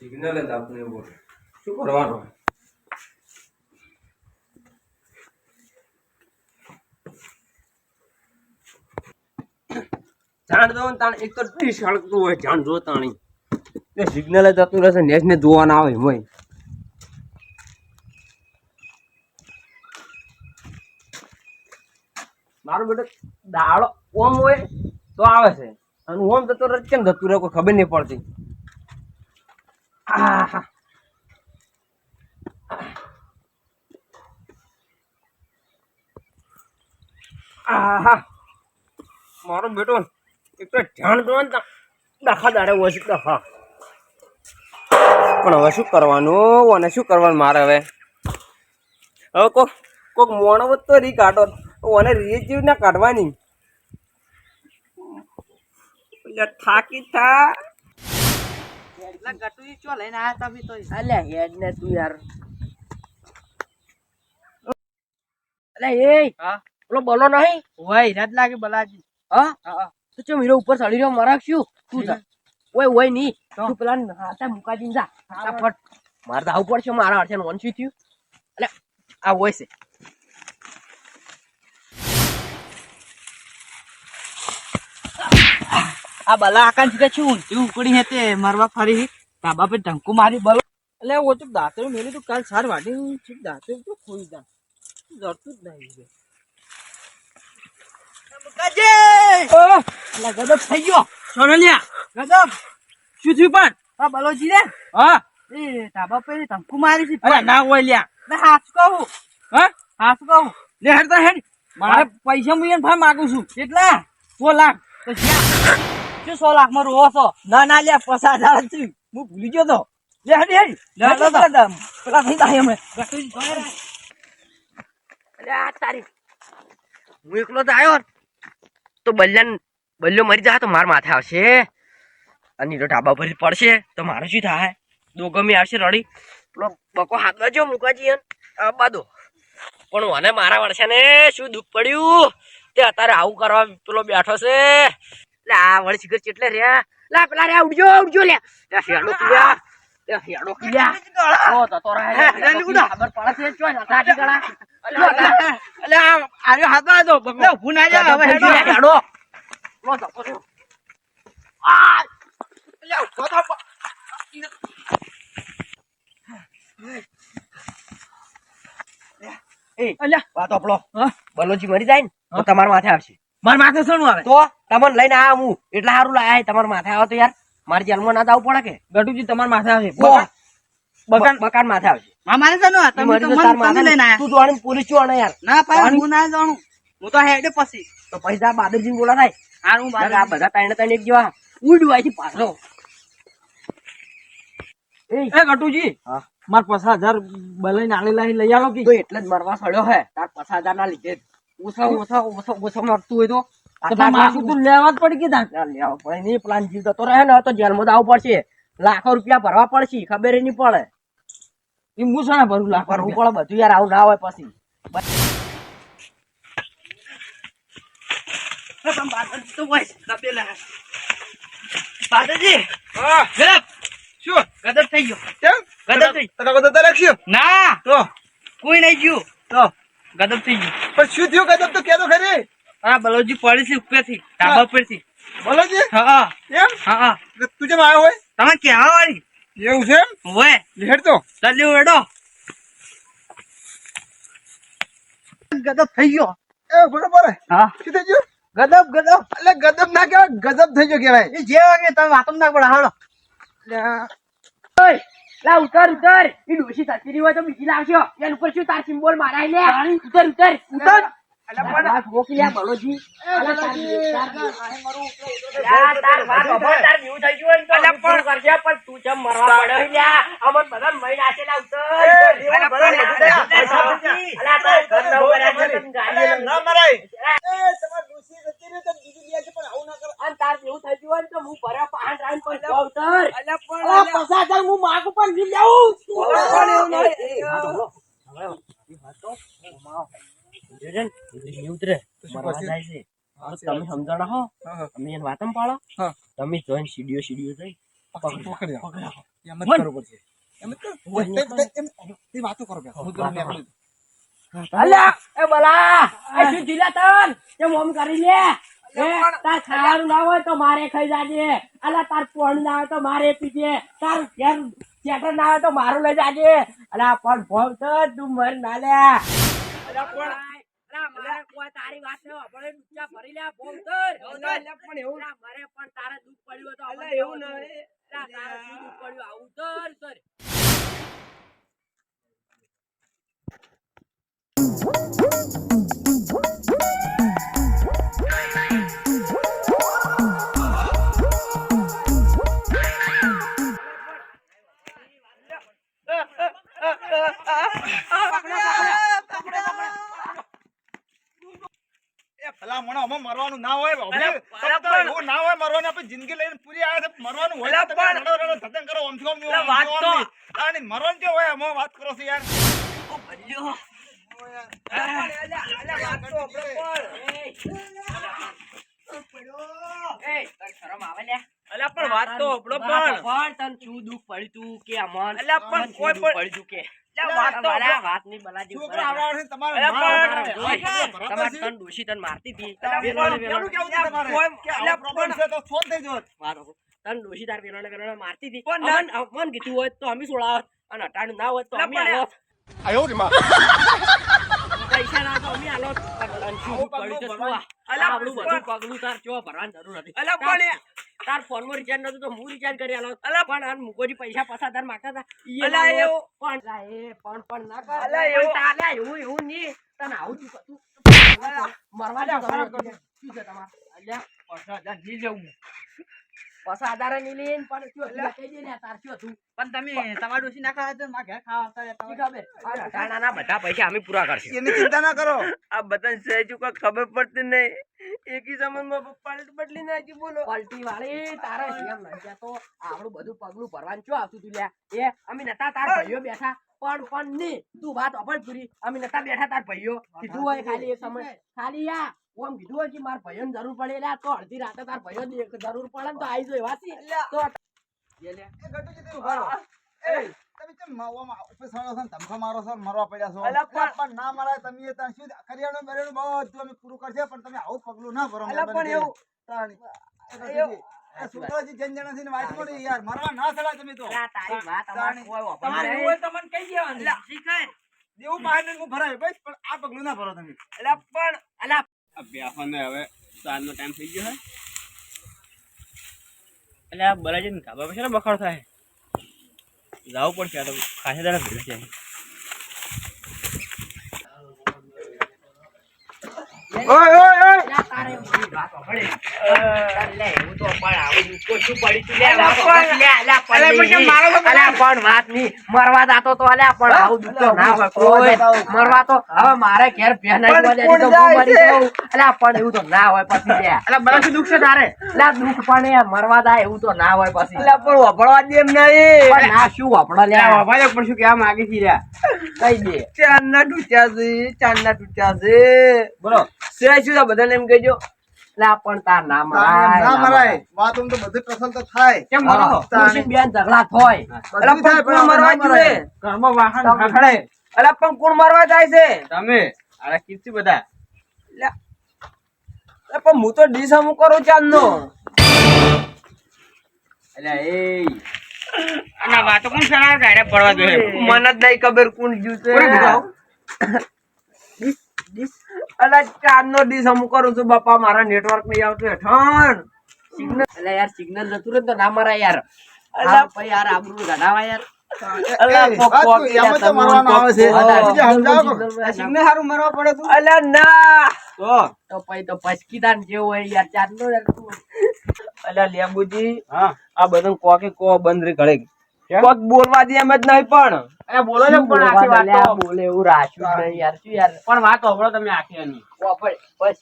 Signal જ આપને બોલ. શું કરવાનું? જાણ દો ને તાણ એક તો ડીશ હળકતું હોય જાણ જો તાણી. એ સિગ્નલ જ રહેશે નેસ ને જોવા ના આવે હોય. મારો બેટો દાડો ઓમ હોય તો આવે છે. અને ઓમ જતો રહે કેમ જતું રહે કોઈ ખબર નહીં પડતી. આહા. આહા. મારો બેટો એક તો ધ્યાન દો ને દાખા દાડે હોય છે દાખા પણ હવે શું કરવાનું? અને શું કરવાનું મારે હવે? હવે કોક કોક મોણો તો રી કાઢો. ઓને રી જીવ ના કાઢવાની. એટલે થાકી થા. એટલે ગટુજી ચો લઈને આયા તમે તો અલ્યા હેડ ને તું યાર. અલ્યા એ હા? પેલો બોલો નહીં? ઓય હિરાજ લાગે બલાજી. હા? હા તો ચમ હીરો ઉપર ચડી રહ્યો મરાક શું તું જા. ઓય ઓયની તું? પેલા હાથા મુકાજીને જા. ફટાફટ. મારે તો આવું પડશે મારા અડચણ વંશી થયું. એટલે આ હોય છે. આ બલા આકાન કે છું ઊંચી ઉપડી હે તે મારવા ફરી ધાબા પર ઢંકુ મારી બલો. એટલે ઓ તો દાંતરું મેલી તું કાલ સાર વાટી છે દાંતરું તો ખોઈ જા. જડતું જ નહીં એટલે ગદબ થઈ ગયો. સોનલિયા ગદબ શું થયું પણ? આ બલોજી રે હા. એ ધાબા પર ધંકુ મારી છે અરે ના હોય લ્યા. ના હાસ કહું. હા? હાસ કહું. લે હેડ તો હેડ મારે પૈસા મુયન ભાઈ માગું છું. કેટલા? સો લાખ. તો શું સો લાખમાં રોવો છો? ના ના લે પસાર હજાર છું હું ભૂલી ગયો તો. લે હેડ હેડ પેલા થઈ જાય અમે. અરે આ તારી હું એકલો તો આવ્યો તો બલ્યાન બલ્યો મરી જાય તો માર માથે આવશે. અને તો ઢાબા ભરી પડશે. તો મારે શું થાય? દોગમી આવશે રડી. પેલો બકો હાથ બાજુ મુકાજી આ બાદો પણ મને મારા વર્ષે ને શું દુઃખ પડ્યું? તે અત્યારે આવું કરવા પેલો બેઠો છે. આ વળી શિખર ચેટલે રહ્યા લા પેલા રે ઉડજો ઉડજો લે લે હેડો કિયા હેડો કિયા ઓ તો તો રહે ખબર પડે છે ચોય ના તાકી ગળા આ આર્યો હાથમાં બગડો ઊભું ના જાય હવે હેડો હેડો લો તો તો આ એટલે ઊભો થા એ અલ્યા વાત આપલો હા? બલોજી મરી જાય ને તમારા માથે આવશે મારા માથે શું આવે તો તમને લઈને આ હું. એટલા સારું લાયા તમારા માથે આવો તો યાર. મારી જેલમાં ના જવું પડે કે? ગઢુજી તમારા માથે આવે બકાન બકાન માથે આવશે મારે તો નો ઈ મરી તો તાર તું જોવાની પોલીસ છું યાર. ના પાડું, હું ના જાણું. હું તો હેડે પછી. તો પૈસા બાદરજી બોલા થાય હાર હું નકર આ બધા ત્રણે ત્રણ એક જેવા ઉડવાયથી પાછો એ એ ગટુજી હા. માર પચાસ હજાર બલાઈ નાલી લાઈ લઈ આલો કે. તો એટલે જ મરવા સડ્યો હે. તાર પચાસ હજાર ના લીધે. ઓછા ઓછો ઓછો ઓછો મરતું હોય તો. લેવા જ પડી કે લેવા પડે નહીં પ્લાન જીવ જતો રહે ને તો જેલમાં જ આવવું પડશે. લાખો રૂપિયા ભરવા પડશે ખબર નહીં પડે. એ હું છે ને ભરું લાખ ભરવું પડે બધું યાર આવું ના હોય પછી. બાદાજી હા. ગરબ. શું? ગદબ થઈ ગયો. કેમ? ગદબ થઈ તને બધા તો ના. તો? કોઈ નહીં ગયું. તો? ગદબ થઈ ગયું. પણ શું થયું ગદબ તો કેતો ખરી. હા બલોજી પડી છે ઉપરથી ધાબા પરથી થી બલોજી? હા એમ? હા હા. તું જેમ આવ્યો હોય? તમે કેવા વાળી? એવું છે હોય લેડ તો ચાલી વેડો. ગદબ થઈ ગયો. એ બરોબર હા. શું થઈ ગયું? ગદબ ગદબ. એટલે ગજબ ના કેવાય ગજબ થઈ ગયો કેવાય એ જે વાગે તમે વાતમ ના પડે હાલો. ઓય, લા ઉતર ઉતર. ઈ ડોશી તસરી હોય તો બીજી લાવશો એના ઉપર શું તાર સિમ્બોલ મારાય લે? ઉતર ઉતર. ઉતર. પણ- તાર જેવું થઈ ગયું હોય તો આવું ના કરો. તાર જેવું થઈ ગયું હું ભર્યા પાંચ રાઈન પર જાઉં ઉતર. અલા પણ અલા, પચાસ હજાર હું માગું પણ નહીં લેવું. પણ એવું નહીં. એ, એ, વાત સાંભળો. સાંભળો. એ વાત તો, ઘુમાવો. ઉતરે ને, ઉતરી ઉતરે. મરવા પછી? જાય છે. તો તમે સમજણ હો. તમે એને વાતમ પાડો. તમે જોઈને સીડીઓ સીડીઓ જઈ ખાવાનું ના હોય તો મારે ખાઈ જાજે. અલા તાર પોણ ના હોય તો મારે પીજે. તાર ઘેર ચેટર ના હોય તો મારું લઈ જાજે. અલા પણ ભોગ તો તું મર ના લે પણ મારે કોઈ તારી વાત ને આપણે ઊંચા ભરી લે ભોગ કર. પણ એવું ના મારે પણ તારે દુઃખ પડ્યું તો અલા એવું તારે પડ્યું આવું કર એ ભલા મોણા, અમે મરવાનું ના હોય. અલા, એવું ના હોય મરવાનું આપણે જિંદગી લઈને પૂરી આવે મરવાનું હોય અલા, રડો કરો આમથી ઓમ અલા, વાત તો- આમથી. મરવાનું કેવું હોય અમે વાત કરો છો યાર અલા પણ વાત તો પણ. પણ તને શું દુઃખ પડ્યું કે અમન અલા, પણ કોઈ પણ- પડ્યું કે અલા, વાત તો તમારા હંભળો. વાતની બલાજી છોકરા આવડા છે તમારે અલા, મારવાના પણ- હોય. તમારે બરાબર છે? તન ડોશી તન મારતી. પેલું છે તો મારતી હતી પણ કીધું અમે છોડાવત અને અટાણું ના હોય તો અલા, આયો પૈસા ના તો અમે? અલા, આપણું બધું પગલું તાર ચો ભરવાની જરૂર હતી અલા, પણ એ- તાર ફોનમાં રિચાર્જ નતું તો હું રિચાર્જ કરી આલો અલા, પણ આ મુકોજી પૈસા પાછા તાર માંગતા હતા અલા, ના પણ અલા, એ પણ પણ ના કર અલા, એવું- એવું એવું ની તને આવું જ તું મરવા દે તમે શું છે તમાર અલ્યા પચાસ જા જી જવું. પાછા આધારે પણ શું હતું? કહી દે ને તાર શું હતું પણ તમે તમારું ડોસી ના ખાવા તો માં ઘરે ખાવા આવતા રહેતા. ખબર? આ અટાણાના બધા પૈસા અમે પૂરા કરશું. એની ચિંતા ના કરો. આ બધાને સહેજ કોઈ ખબર પડતી નહીં. એકી સમયમાં પલટ બદલી નાખી બોલો. પલટી વાળી તારે એમ નહીં તો આપણું બધું પગલું ભરવાનું શું આવતું તું લ્યા? એ અમે નતા તાર ભાઈઓ બેઠા. પણ પણ નહીં. તું વાત અપડ પૂરી અમે નતા બેઠા તાર ભાઈઓ. કીધું હોય ખાલી એક સમય. ખાલી યા ઓમ કીધું હોય કે માર ભાઈઓને જરૂર પડે લ્યા તો અડધી રાતે તાર ભાઈઓ જરૂર પડે તો આવી જોઈ વાસી તો એ લ્યા. એ ગટુજી તે એ, તમે કેમ માવામાં ઉપર છો ને મારો છો મરવા પડ્યા છો અલા, પણ- ના મરાય તમે એ તાણ શું કરિયાણું બરિયાણું બધું અમે પૂરું કરશે પણ તમે આવું પગલું ના ભરો અલા, પણ એવું-. તાણ. એ ગટુજી, જન જણાથી ને વાઈટ પડી યાર મરવા ના સળા તમે તો તારી વાત અમારે કોઈ તમારે એવું નહીં. હોય તો મને કહી દેવાનું. શીખાય. દેવું બહાર હું ભરાય બસ પણ આ પગલું ના ભરો તમે અલા, પણ અલા બેહવાને હવે સાંજનો ટાઈમ થઈ ગયો હે. એટલે આ બરાજી ને ધાબા પર છે ને બખાડો થાય? જવું પડશે આ તો ખાસી દાડા ભેગા છે. અલા, તારે એવું વાત નહીં. મરવા જાતો તો અલ્યા પણ આવું ના હોય. મરવા તો હવે મારે ઘેર પણ એવું તો ના હોય પછી લે. એટલે શું દુઃખ છે તારે? અલા, દુઃખ પણ એ મરવા જાય એવું તો ના હોય પછી. પણ વભળવા દે એમ નહીં. ના શું વાપરો લે પણ શું કહેવા માંગે છે લ્યા? કઈ દે? ચાંદના તૂટ્યા છે ચાંદના તૂટ્યા છે. બોલો. સિવાય શું બધાને એમ કહેજો. અલા, પણ તાર ના મરાય ના ના મરાય. વાત તો બધી પ્રસન્ન તો થાય. કેમ મરો કૃષિ બેન ઝઘડા થાય. અલા પણ કોણ મરવા જોઈએ? ઘરમાં વાહન ખખડે અલા પણ કોણ મરવા જાય છે? તમે અરે કીર્તિ બધા. એટલે પણ હું તો ડીશ અમુક કરું ચાંદનો એટલે એ. અને વાતો કોણ પડવા મને જ નહીં ખબર કોણ જ્યું છે. કીધું? અલા ચાંદનો ડીશ અમુક કરું છું બાપા મારા નેટવર્ક નહીં આવતું હેઠણ સિગ્નલ એટલે યાર સિગ્નલ નતું રે તો ના મારા યાર. અલા, ભાઈ યાર આબરૂ ઘડાવા યાર. અલા, હા, અલા ના. અલા હા. આ બધું કોકે કો બંધ રે ઘડે? કોક બોલવા દે એમ જ નહીં પણ. અરે બોલો ને પણ આખી વાત. બોલે એવું રાખ્યું નહીં યાર શું યાર? પણ વાત હોભળો તમે આખી એની બસ.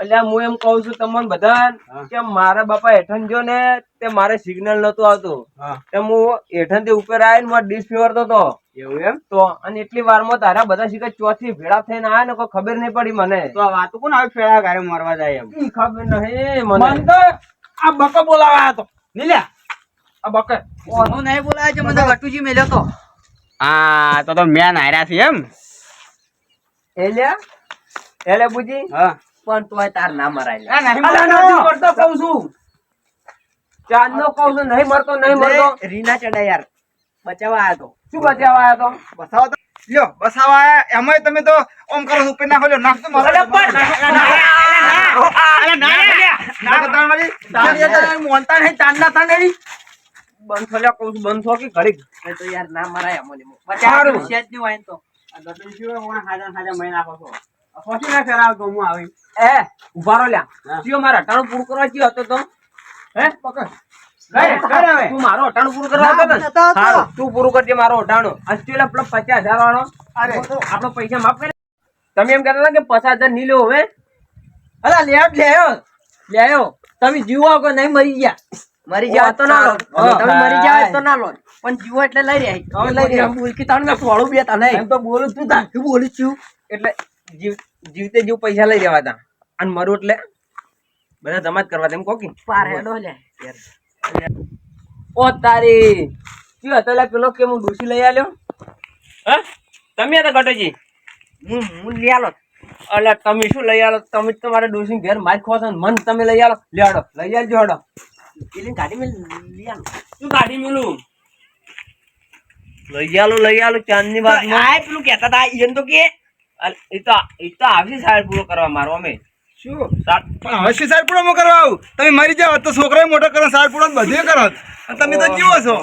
અલ્યા હું એમ કહું છું તમને બધા કે મારા બાપા હેઠણ જો ને તે મારે સિગ્નલ નતું આવતું. તે હું હેઠણથી ઉપર આવીને મારે ડીશ ફેરવતો હતો. એવું એમ? તો અને એટલી વારમાં તારા બધા શીખે ચોથી ભેળા થઈને આયા ને કોઈ ખબર નહીં પડી મને. તો આ વાતો કોણ આવી? ફેરા ગારે મરવા જાય એમ. ખબર નહીં મન. મને તો આ બકો બોલાવા હતો નીલ્યા. આ બકર. હું નહીં બોલાય છે મને તો મેલ્યો તો. આ તો તો મેન હાર્યા છે એમ. એલ્યા એલે બુજી. હા. પણ તોય તાર ના મરાય લે. નહીં મરતો. કહું છું. ચાંદનો કહું છું નહીં મરતો નહીં મરતો. રીના ચડા યાર. બચાવવા આવ્યો તો. શું બચાવવા આવ્યો તો? બસાવો તો. લ્યો બસાવા આયા એમાંય તમે તો ઓમ કરો ઉપર નાખો લ્યો નાખ તો મારો. પણ. નાખ તાણ મારી મોનતા નહીં ચાંદના થા નહીં બંધ લ્યા કહું છું બંધ કે ઘડીક? તો યાર ના મરાય અમને બચાવ બચાવ છે જ નહીં હોય તો. આ ગટુજી શું હોય, ઓણ હાજા હાજા છો. આ ના ફેરાવ તો હું આવી. એ ઊભા રહો લ્યા. જીઓ મારા અટાણું પૂરું કરવા હતો તો. હે? કરે, કરે તું મારો અટાણું પૂરું કરવા હતો ને? હારું, તું પૂરું કરજે મારો અટાણું. અને પેલા પચાસ હજાર વાળો આપણો પૈસા માફ કરે તમે એમ કહેતા હતા કે પચાસ હજાર નહીં લેવો હવે. અલા લે લેયો લેયો તમે જીવો કે નહીં મરી ગયા. મરી જાવ તો ના લો. તમે મરી જાવ તો ના લો. પણ જીવો એટલે લઈ રહ્યા લઈ રહ્યા. બોલકી તાણ મેં થોડું બે તા નહીં. એમ તો બોલું તું તારું. બોલું છું. એટલે જીવ જીવતે જીવ પૈસા લઈ જવા તા. અને મરું એટલે બધા જમા જ કરવા તેમ કોકી પારેડો લે. ઓ તારી. શું હતો લે પેલો કે હું ડોસી લઈ આલ્યો? હે? તમે હતા ગટોજી? હું હું લઈ આલો. અલ્યા તમે શું લઈ આલો? તમે તમારા ડોસી ઘેર માર ખો છો મન તમે લઈ આલો. લેડો લઈ આવજો આડો પેલી ગાડી મેં લઈ આલો શું ગાડી મેલું? લઈ આલો લઈ આલો ચાંદની વાત આ પેલું કહેતા હતા ઈયન તો કે. એ તો એ તો આવી સાહેબ પૂરો કરવા મારો અમે. શું? પણ હવે શું સાર પૂરો કરવા આવું? તમે મરી જાઓ તો છોકરાએ મોટો કરો સાર પૂરો બધું કરો. તમે તો જીવો છો.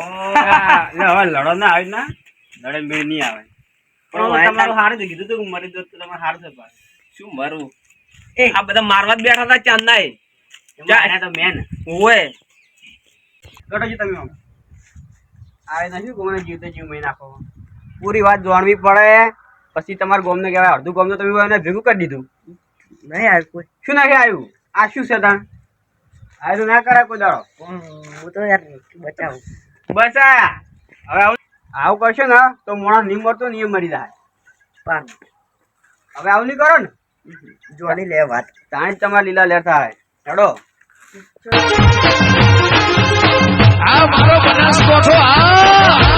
હવે લડો ના આવે ના. લડે મેળ નહીં આવે. પણ પણ તમારું તમારું હારું કીધું તું મરી દો તમારે હારું થતું શું મારું? એ આ બધા મારવા જ બેઠા હતા ચાંદના એ તો મેન ઓય. ગટોજી તમે આમ. આવે નથી ગોમને જીવતે જીવ મહી નાખો? પૂરી વાત જાણવી પડે. પછી તમારા ગોમને કહેવાય અડધું ગોમને તમે એને ભેગું કરી દીધું. નહીં આવ્યું કોઈ. શું નાખે આવ્યું? આ શું છે તાણ? આવ્યું ના કરે કોઈ દાડો. હું તો યાર બચાવું. બચાયા. હવે આવું આવું કરશો ને તો મોણા નહીં મરતો નહીં મરી જાય. પાન. હવે આવું નહીં કરો ને. જોવાની લે વાત. તાણી તમારા લીલા લેતા હોય હેડો આ મારો બનાસકોઠો આ!